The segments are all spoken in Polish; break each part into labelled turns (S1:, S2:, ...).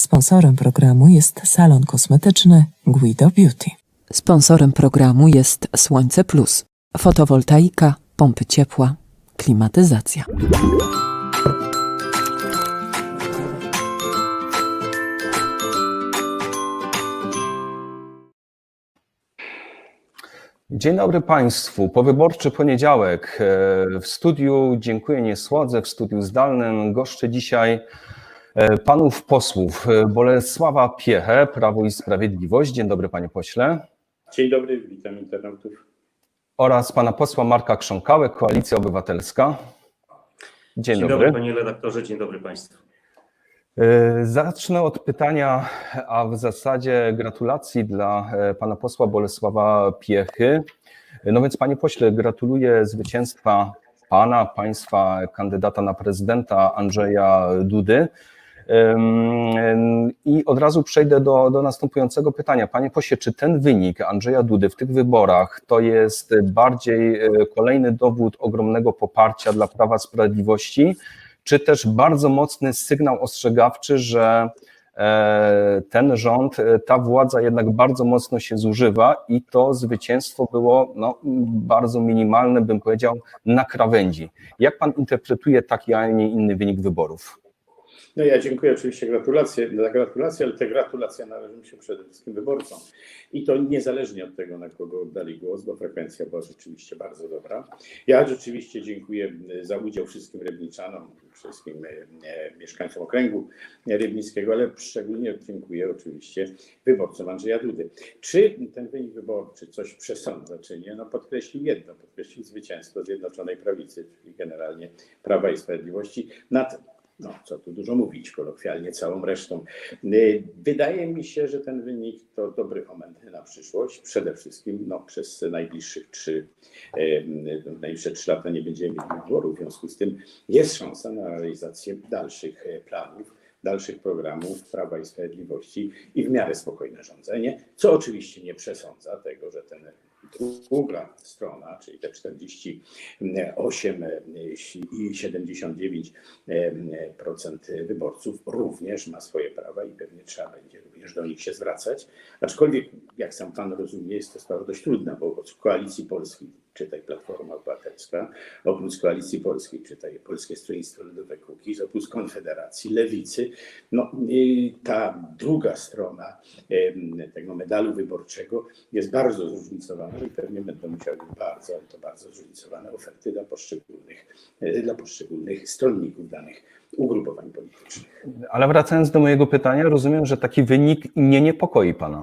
S1: Sponsorem programu jest salon kosmetyczny Guido Beauty. Sponsorem programu jest Słońce Plus, fotowoltaika, pompy ciepła, klimatyzacja.
S2: Dzień dobry Państwu. Powyborczy poniedziałek. E, W studiu dziękuję nie słodzę, w studiu zdalnym goszczę dzisiaj panów posłów e, Bolesława Piechę, Prawo i Sprawiedliwość. Dzień dobry panie pośle.
S3: Dzień dobry, witam internautów.
S2: Oraz pana posła Marka Krząkałę, Koalicja Obywatelska. Dzień,
S4: Dzień
S2: dobry.
S4: dobry panie redaktorze, dzień dobry państwu.
S2: E, Zacznę od pytania, a w zasadzie gratulacji dla e, pana posła Bolesława Piechy. No więc panie pośle, gratuluję zwycięstwa pana, państwa kandydata na prezydenta Andrzeja Dudy. I od razu przejdę do, do następującego pytania. Panie pośle, czy ten wynik Andrzeja Dudy w tych wyborach to jest bardziej e, kolejny dowód ogromnego poparcia dla Prawa Sprawiedliwości, czy też bardzo mocny sygnał ostrzegawczy, że e, ten rząd, e, ta władza jednak bardzo mocno się zużywa i to zwycięstwo było no, bardzo minimalne, bym powiedział, na krawędzi. Jak pan interpretuje taki, a nie inny wynik wyborów?
S3: No ja dziękuję oczywiście gratulacje, za gratulacje, ale te gratulacje należą się przede wszystkim wyborcom. I to niezależnie od tego, na kogo oddali głos, bo frekwencja była rzeczywiście bardzo dobra. Ja rzeczywiście dziękuję za udział wszystkim rybniczanom, wszystkim e, mieszkańcom okręgu rybnickiego, ale szczególnie dziękuję oczywiście wyborcom Andrzeja Dudy. Czy ten wynik wyborczy coś przesądza, czy nie? No podkreślił jedno, podkreślił zwycięstwo Zjednoczonej Prawicy, czyli generalnie Prawa i Sprawiedliwości nad no co tu dużo mówić, kolokwialnie całą resztą. Y, Wydaje mi się, że ten wynik to dobry omen na przyszłość. Przede wszystkim no, przez najbliższych trzy, y, najbliższe trzy lata nie będziemy mieli wyborów, w związku z tym jest szansa na realizację dalszych y, planów, dalszych programów Prawa i Sprawiedliwości i w miarę spokojne rządzenie, co oczywiście nie przesądza tego, że ten druga strona, czyli te 48 i 79 procent wyborców również ma swoje prawa i pewnie trzeba będzie również do nich się zwracać. Aczkolwiek, jak sam pan rozumie, jest to sprawa dość trudna, bo od koalicji polskiej, czytaj Platforma Obywatelska, oprócz koalicji polskiej, czytaj Polskie Stronnictwo Ludowe Kukiz, oprócz Konfederacji, Lewicy, no ta druga strona tego medalu wyborczego jest bardzo zróżnicowana i pewnie będą musiały być bardzo, ale to bardzo zróżnicowane oferty dla poszczególnych, e, dla poszczególnych stronników danych ugrupowań politycznych.
S2: Ale wracając do mojego pytania, rozumiem, że taki wynik nie niepokoi pana.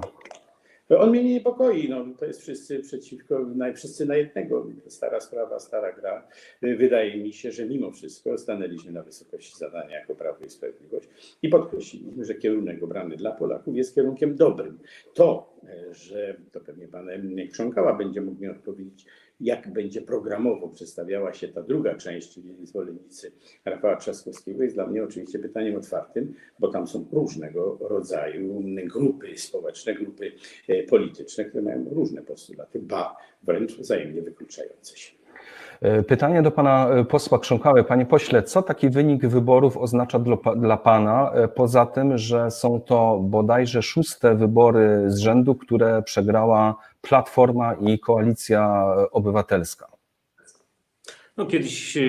S3: On mnie nie niepokoi, no, to jest wszyscy przeciwko, wszyscy na jednego. Stara sprawa, stara gra. Wydaje mi się, że mimo wszystko stanęliśmy na wysokości zadania jako Prawo i Sprawiedliwość i podkreśliliśmy, że kierunek obrany dla Polaków jest kierunkiem dobrym. To, e, że to pewnie pan Krząkała będzie mógł mi odpowiedzieć, jak będzie programowo przedstawiała się ta druga część, czyli zwolennicy Rafała Trzaskowskiego, jest dla mnie oczywiście pytaniem otwartym, bo tam są różnego rodzaju grupy społeczne, grupy e, polityczne, które mają różne postulaty, ba wręcz wzajemnie wykluczające się.
S2: E, Pytanie do pana e, posła Krząkały. Panie pośle, co taki wynik wyborów oznacza dla, dla pana, poza tym, że są to bodajże szóste wybory z rzędu, które przegrała Platforma i Koalicja Obywatelska?
S4: No kiedyś, e,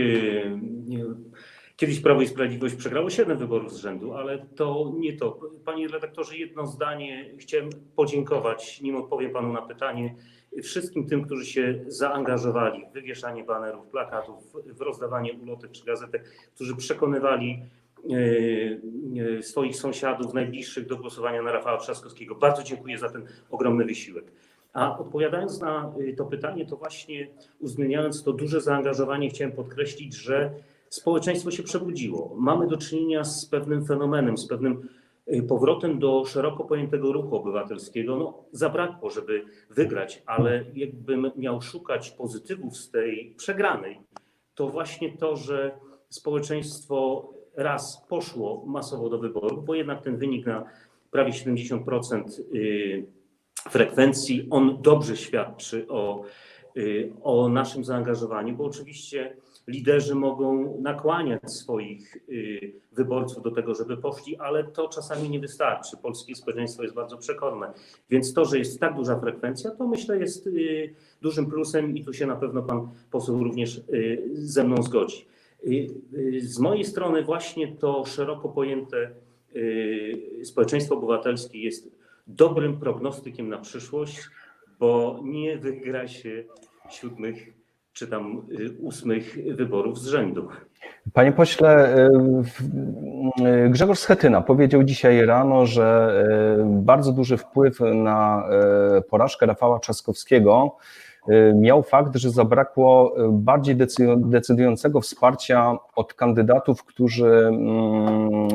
S4: kiedyś Prawo i Sprawiedliwość przegrało 7 wyborów z rzędu, ale to nie to. Panie redaktorze, jedno zdanie. Chciałem podziękować, nim odpowiem panu na pytanie, wszystkim tym, którzy się zaangażowali w wywieszanie banerów, plakatów, w rozdawanie ulotek czy gazetek, którzy przekonywali e, e, swoich sąsiadów najbliższych do głosowania na Rafała Trzaskowskiego. Bardzo dziękuję za ten ogromny wysiłek. A odpowiadając na y, to pytanie, to właśnie uwzględniając to duże zaangażowanie, chciałem podkreślić, że społeczeństwo się przebudziło. Mamy do czynienia z pewnym fenomenem, z pewnym y, powrotem do szeroko pojętego ruchu obywatelskiego. No, zabrakło, żeby wygrać, ale jakbym miał szukać pozytywów z tej przegranej, to właśnie to, że społeczeństwo raz poszło masowo do wyborów, bo jednak ten wynik na prawie 70% y, frekwencji, on dobrze świadczy o, y, o naszym zaangażowaniu, bo oczywiście liderzy mogą nakłaniać swoich y, wyborców do tego, żeby poszli, ale to czasami nie wystarczy. Polskie społeczeństwo jest bardzo przekorne. Więc to, że jest tak duża frekwencja, to myślę jest y, dużym plusem i tu się na pewno pan poseł również ze mną zgodzi. Z mojej strony właśnie to szeroko pojęte społeczeństwo obywatelskie jest dobrym prognostykiem na przyszłość, bo nie wygra się siódmych czy tam y, ósmych wyborów z rzędu.
S2: Panie pośle, y, y, Grzegorz Schetyna powiedział dzisiaj rano, że bardzo duży wpływ na porażkę Rafała Trzaskowskiego miał fakt, że zabrakło bardziej decy- decydującego wsparcia od kandydatów, którzy mm,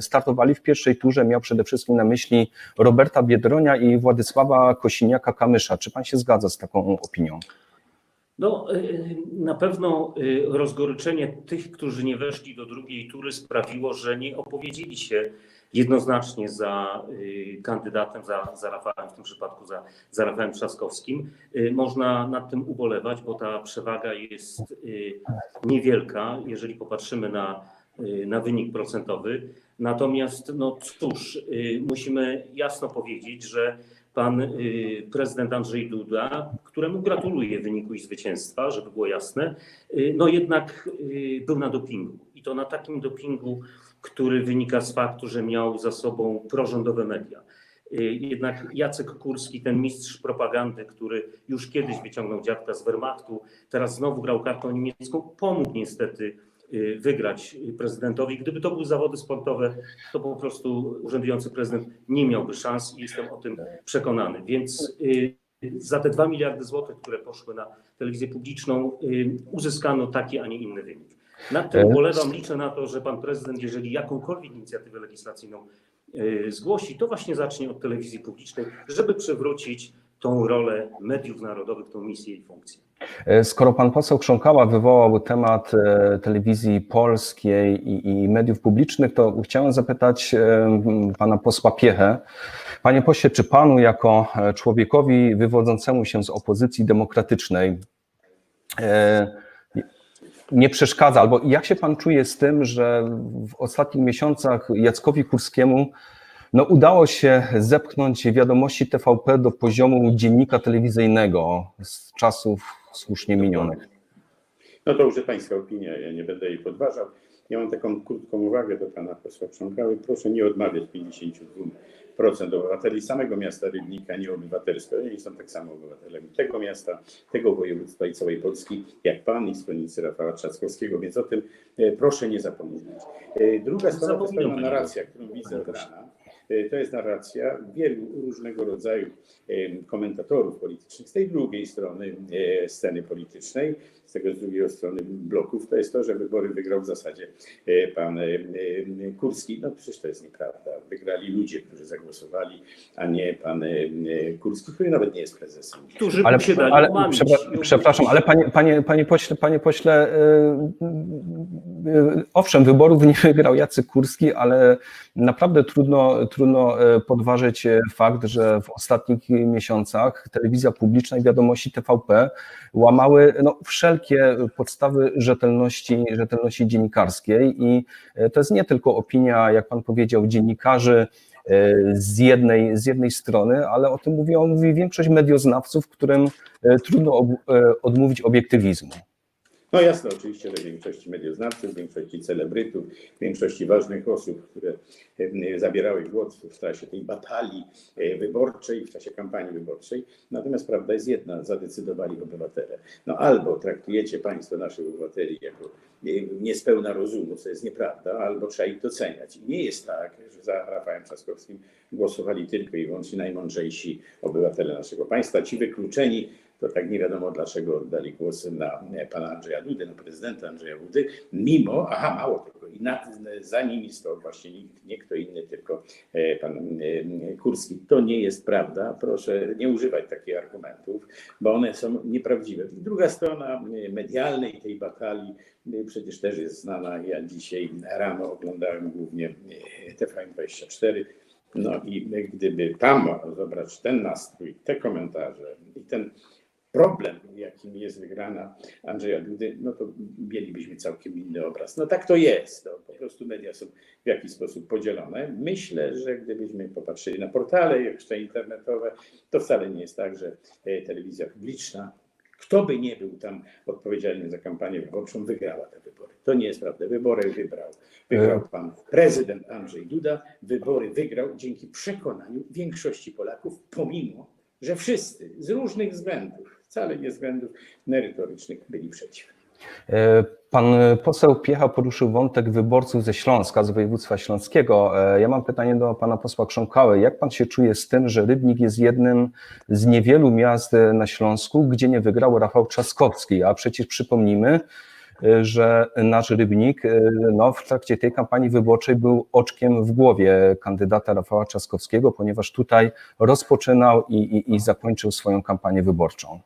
S2: startowali w pierwszej turze. Miał przede wszystkim na myśli Roberta Biedronia i Władysława Kosiniaka-Kamysza. Czy pan się zgadza z taką opinią?
S4: No, y, na pewno y, rozgoryczenie tych, którzy nie weszli do drugiej tury sprawiło, że nie opowiedzieli się jednoznacznie za y, kandydatem, za, za Rafałem, w tym przypadku za, za Rafałem Trzaskowskim. Można nad tym ubolewać, bo ta przewaga jest niewielka, jeżeli popatrzymy na, na wynik procentowy. Natomiast, no cóż, y, musimy jasno powiedzieć, że pan y, prezydent Andrzej Duda, któremu gratuluję wyniku i zwycięstwa, żeby było jasne, y, no jednak y, był na dopingu. I to na takim dopingu, który wynika z faktu, że miał za sobą prorządowe media. Y, Jednak Jacek Kurski, ten mistrz propagandy, który już kiedyś wyciągnął dziadka z Wehrmachtu, teraz znowu grał kartą niemiecką, pomógł niestety y, wygrać prezydentowi. Gdyby to były zawody sportowe, to po prostu urzędujący prezydent nie miałby szans i jestem o tym przekonany. Więc y, za te 2 miliardy złotych, które poszły na telewizję publiczną, y, uzyskano taki, a nie inny wynik. Nad tym
S2: E,
S4: ubolewam, liczę na to, że pan prezydent, jeżeli jakąkolwiek inicjatywę legislacyjną y, zgłosi, to właśnie zacznie od telewizji publicznej, żeby przywrócić tą rolę mediów narodowych, tą misję i funkcję.
S2: E, Skoro pan poseł Krząkała wywołał temat e, telewizji polskiej i, i mediów publicznych, to chciałem zapytać e, pana posła Piechę. Panie pośle, czy panu jako człowiekowi wywodzącemu się z opozycji demokratycznej nie przeszkadza, albo jak się pan czuje z tym, że w ostatnich miesiącach Jackowi Kurskiemu no, udało się zepchnąć wiadomości TVP do poziomu dziennika telewizyjnego z czasów słusznie minionych.
S3: No to już Pańska opinia, ja nie będę jej podważał. Ja mam taką krótką uwagę do Pana posła Krząkały. Proszę nie odmawiać 52% obywateli samego miasta Rybnika, nie obywatelstwa. Oni są tak samo obywatelami tego miasta, tego województwa i całej Polski, jak Pan i stronnicy Rafała Trzaskowskiego, więc o tym e, proszę nie zapominać. E, Druga sprawa to jest pewna narracja, którą widzę od rana. E, To jest narracja wielu różnego rodzaju em, komentatorów politycznych z tej drugiej strony e, sceny politycznej, z tego z drugiej strony bloków, to jest to, że wybory wygrał w zasadzie e, pan e, e, Kurski. No przecież to jest nieprawda. Wygrali ludzie, którzy zagłosowali, a nie pan e, e, Kurski, który nawet nie jest prezesem.
S4: Którzy
S2: Ale,
S4: się dali
S2: ale przepraszam, ale panie, panie, panie pośle, panie pośle, owszem, wyborów nie wygrał Jacek Kurski, ale naprawdę trudno, trudno y, podważyć y, fakt, że w ostatnich miesiącach telewizja publiczna i wiadomości TVP łamały no, wszelkie podstawy rzetelności, rzetelności dziennikarskiej i y, to jest nie tylko opinia, jak pan powiedział, dziennikarzy, z jednej, z jednej strony, ale o tym mówią, mówi większość medioznawców, którym e, trudno e, odmówić obiektywizmu.
S3: No jasne, oczywiście, że większości medioznawców, większości celebrytów, większości ważnych osób, które e, zabierały głos w czasie tej batalii e, wyborczej, w czasie kampanii wyborczej. Natomiast prawda jest jedna, zadecydowali obywatele. No albo traktujecie Państwo naszych obywateli jako e, niespełna rozumu, co jest nieprawda, albo trzeba ich doceniać. I nie jest tak, że za Rafałem Trzaskowskim głosowali tylko i wyłącznie najmądrzejsi obywatele naszego państwa, ci wykluczeni to tak nie wiadomo dlaczego oddali głosy na e, pana Andrzeja Dudy, na prezydenta Andrzeja Dudy, mimo, aha, mało tego, i na, za nimi stał właśnie nikt, nie kto inny, tylko e, pan e, Kurski. To nie jest prawda, proszę nie używać takich argumentów, bo one są nieprawdziwe. Druga strona medialnej tej batalii przecież też jest znana. Ja dzisiaj rano oglądałem głównie e, TVN24, no i gdyby tam zobaczyć ten nastrój, te komentarze i ten problem, jakim jest wygrana Andrzeja Dudy, no to mielibyśmy całkiem inny obraz. No tak to jest. No, po prostu media są w jakiś sposób podzielone. Myślę, że gdybyśmy popatrzyli na portale jeszcze internetowe, to wcale nie jest tak, że e, telewizja publiczna, kto by nie był tam odpowiedzialny za kampanię wyborczą, wygrała te wybory. To nie jest prawda. Wybory wybrał. Wygrał pan prezydent Andrzej Duda. Wybory wygrał dzięki przekonaniu większości Polaków, pomimo, że wszyscy z różnych względów, wcale nie względów merytorycznych, byli przeciw.
S2: E, Pan poseł Piecha poruszył wątek wyborców ze Śląska, z województwa śląskiego. E, Ja mam pytanie do pana posła Krząkały. Jak pan się czuje z tym, że Rybnik jest jednym z niewielu miast e, na Śląsku, gdzie nie wygrał Rafał Trzaskowski? A przecież przypomnijmy, e, że nasz Rybnik e, no, w trakcie tej kampanii wyborczej był oczkiem w głowie kandydata Rafała Trzaskowskiego, ponieważ tutaj rozpoczynał i, i, i zakończył swoją kampanię wyborczą.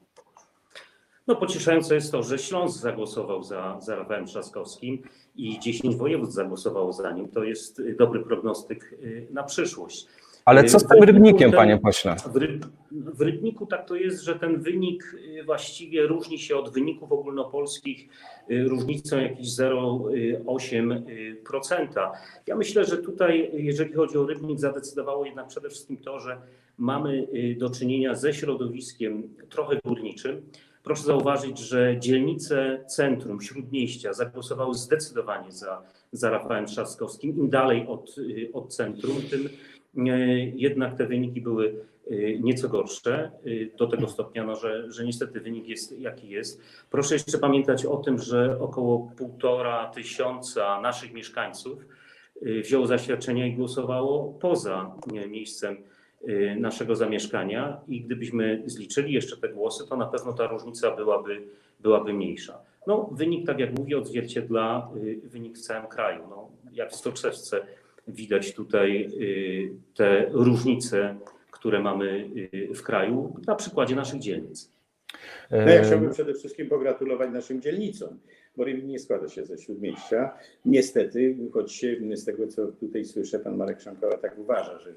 S4: No pocieszające jest to, że Śląsk zagłosował za, za Rafałem Trzaskowskim i 10 województw zagłosowało za nim. To jest y, dobry prognostyk y, na przyszłość.
S2: Ale co z tym Rybnikiem, panie pośle?
S4: W, ryb, w Rybniku tak to jest, że ten wynik y, właściwie różni się od wyników ogólnopolskich y, różnicą jakieś 0,8%. Ja myślę, że tutaj, jeżeli chodzi o Rybnik, zadecydowało jednak przede wszystkim to, że mamy y, do czynienia ze środowiskiem trochę górniczym. Proszę zauważyć, że dzielnice centrum, śródmieścia zagłosowały zdecydowanie za, za Rafałem Trzaskowskim. Im dalej od, y, od centrum, tym e, jednak te wyniki były y, nieco gorsze, y, do tego stopnia, no, że, że niestety wynik jest jaki jest. Proszę jeszcze pamiętać o tym, że około półtora tysiąca naszych mieszkańców y, wzięło zaświadczenia i głosowało poza miejscem y, naszego zamieszkania i gdybyśmy zliczyli jeszcze te głosy, to na pewno ta różnica byłaby, byłaby mniejsza. No, wynik, tak jak mówię, odzwierciedla y, wynik w całym kraju. No, jak w Stoczewce widać tutaj y, te różnice, które mamy y, w kraju na przykładzie naszych dzielnic.
S3: No ja chciałbym przede wszystkim pogratulować naszym dzielnicom, bo Rybnik nie składa się ze śródmieścia. Niestety, choć się z tego, co tutaj słyszę, pan Marek Szamkowa tak uważa, że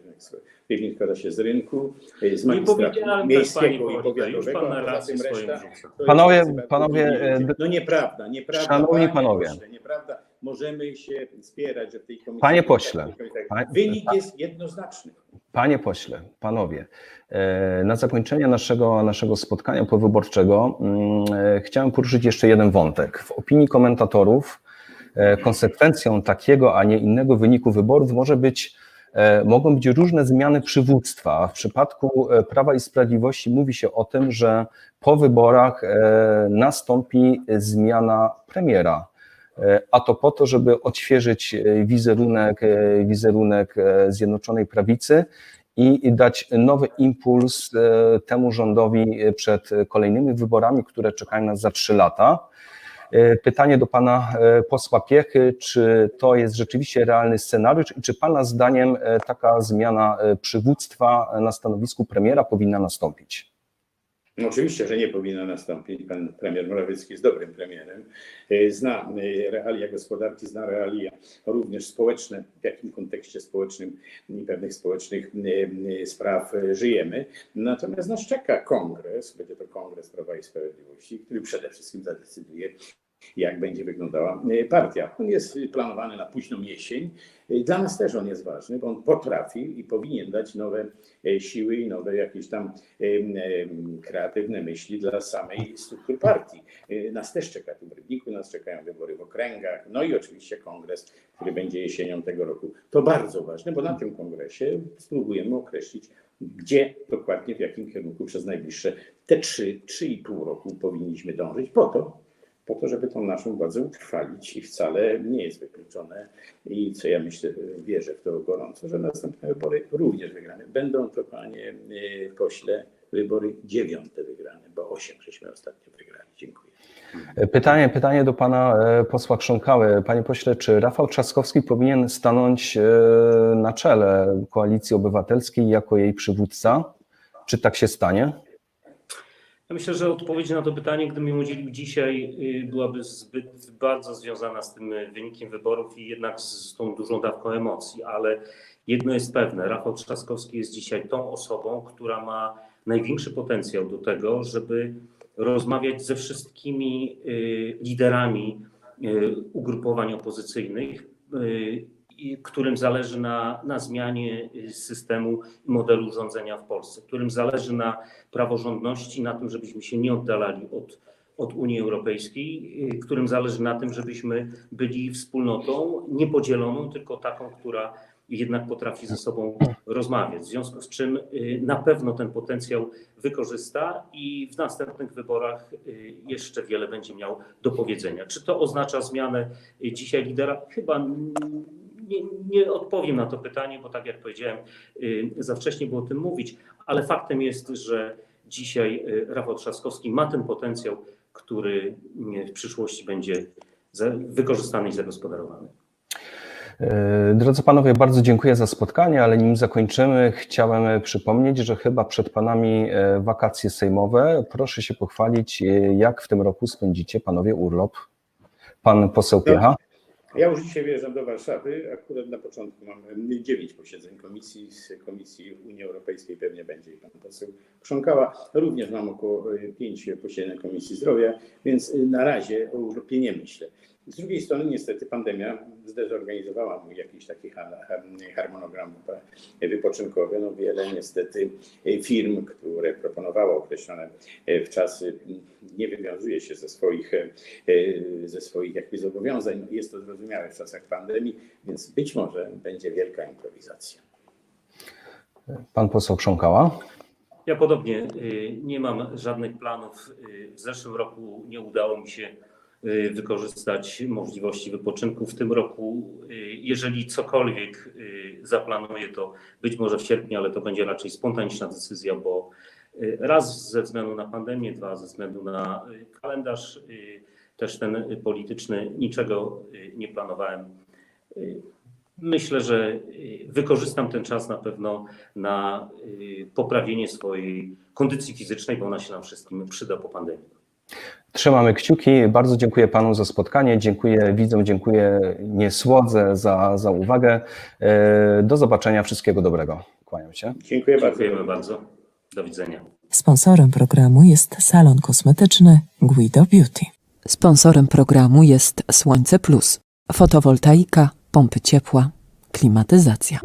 S3: Rybnik składa się z rynku, z magistratu
S4: tak,
S3: miejskiego i powiatowego,
S4: pan
S3: a tym reszta
S2: Panowie- panowie, e,
S3: No nieprawda, nieprawda.
S2: Szanowni
S3: panie
S2: panowie.
S3: Nieprawda. Możemy się spierać, że w tej komisji...
S2: Panie pośle,
S3: Wynik jest jednoznaczny.
S2: Panie pośle, panowie, e, na zakończenie naszego, naszego spotkania powyborczego mm, e, chciałem poruszyć jeszcze jeden wątek. W opinii komentatorów e, konsekwencją takiego, a nie innego wyniku wyborów może być, mogą być różne zmiany przywództwa. W przypadku Prawa i Sprawiedliwości mówi się o tym, że po wyborach nastąpi zmiana premiera. A to po to, żeby odświeżyć e, wizerunek, e, wizerunek e, Zjednoczonej Prawicy i dać nowy impuls temu rządowi przed kolejnymi wyborami, które czekają nas za trzy lata. Pytanie do pana posła Piechy, czy to jest rzeczywiście realny scenariusz i czy pana zdaniem taka zmiana przywództwa na stanowisku premiera powinna nastąpić?
S3: No oczywiście, że nie powinno nastąpić. Pan premier Morawiecki jest dobrym premierem. E, Zna e, realia gospodarki, zna realia również społeczne, w jakim kontekście społecznym i pewnych społecznych e, spraw żyjemy. Natomiast nas czeka kongres, będzie to kongres Prawa i Sprawiedliwości, który przede wszystkim zadecyduje, jak będzie wyglądała e, partia. On jest planowany na późną jesień. E, Dla nas też on jest ważny, bo on potrafi i powinien dać nowe e, siły i nowe jakieś tam kreatywne myśli dla samej struktur partii. Nas też czeka tu w Rybniku, nas czekają wybory w okręgach, no i oczywiście kongres, który będzie jesienią tego roku. To bardzo ważne, bo na tym kongresie spróbujemy określić, gdzie dokładnie, w jakim kierunku przez najbliższe te 3-3,5 roku powinniśmy dążyć po to, po to, żeby tą naszą władzę utrwalić i wcale nie jest wykluczone i co ja myślę, wierzę w to gorąco, że następne wybory również wygrane. Będą to, panie e, pośle, wybory dziewiąte wygrane, bo osiem żeśmy ostatnio wygrali. Dziękuję.
S2: Pytanie, pytanie do pana e, posła Krząkały. Panie pośle, czy Rafał Trzaskowski powinien stanąć e, na czele Koalicji Obywatelskiej jako jej przywódca? Czy tak się stanie?
S4: Ja myślę, że odpowiedź na to pytanie, gdybym ją udzielił dzisiaj, y, byłaby zbyt bardzo związana z tym y, wynikiem wyborów i jednak z, tą dużą dawką emocji, ale jedno jest pewne, Rafał Trzaskowski jest dzisiaj tą osobą, która ma największy potencjał do tego, żeby rozmawiać ze wszystkimi y, liderami ugrupowań opozycyjnych, którym zależy na, na zmianie y, systemu modelu rządzenia w Polsce, którym zależy na praworządności, na tym, żebyśmy się nie oddalali od, od Unii Europejskiej, y, którym zależy na tym, żebyśmy byli wspólnotą niepodzieloną, tylko taką, która jednak potrafi ze sobą rozmawiać. W związku z czym y, na pewno ten potencjał wykorzysta i w następnych wyborach jeszcze wiele będzie miał do powiedzenia. Czy to oznacza zmianę dzisiaj lidera? Chyba nie, nie odpowiem na to pytanie, bo tak jak powiedziałem, y, za wcześnie było o tym mówić, ale faktem jest, że dzisiaj y, Rafał Trzaskowski ma ten potencjał, który y, w przyszłości będzie wykorzystany i zagospodarowany.
S2: Drodzy panowie, bardzo dziękuję za spotkanie, ale nim zakończymy, chciałem przypomnieć, że chyba przed panami wakacje sejmowe. Proszę się pochwalić, jak w tym roku spędzicie panowie urlop. Pan poseł Piecha.
S3: Ja już dzisiaj wyjeżdżam do Warszawy. Akurat na początku mam dziewięć posiedzeń komisji. Z Komisji Unii Europejskiej pewnie będzie i pan poseł Krząkała. Również mam około pięć posiedzeń Komisji Zdrowia, więc na razie o urlopie nie myślę. Z drugiej strony niestety pandemia zdezorganizowała mój jakiś taki ha- ha- harmonogram wypoczynkowy. No wiele niestety firm, które proponowało określone w czasy, nie wywiązuje się ze swoich, ze swoich jakby zobowiązań. Jest to zrozumiałe w czasach pandemii, więc być może będzie wielka improwizacja.
S2: Pan poseł Krząkała.
S4: Ja podobnie y, nie mam żadnych planów. Y, W zeszłym roku nie udało mi się wykorzystać możliwości wypoczynku. W tym roku, y, jeżeli cokolwiek y, zaplanuję, to być może w sierpniu, ale to będzie raczej spontaniczna decyzja, bo y, raz ze względu na pandemię, dwa ze względu na y, kalendarz, y, też ten y, polityczny, niczego y, nie planowałem. Y, Myślę, że y, wykorzystam ten czas na pewno na y, poprawienie swojej kondycji fizycznej, bo ona się nam wszystkim przyda po pandemii.
S2: Trzymamy kciuki. Bardzo dziękuję panu za spotkanie. Dziękuję widzom, dziękuję Niesłodze za, za uwagę. E, Do zobaczenia. Wszystkiego dobrego. Kłaniam się.
S3: Dziękuję bardzo.
S4: Dziękujemy bardzo. Do widzenia.
S1: Sponsorem programu jest salon kosmetyczny Guido Beauty. Sponsorem programu jest Słońce Plus, fotowoltaika, pompy ciepła, klimatyzacja.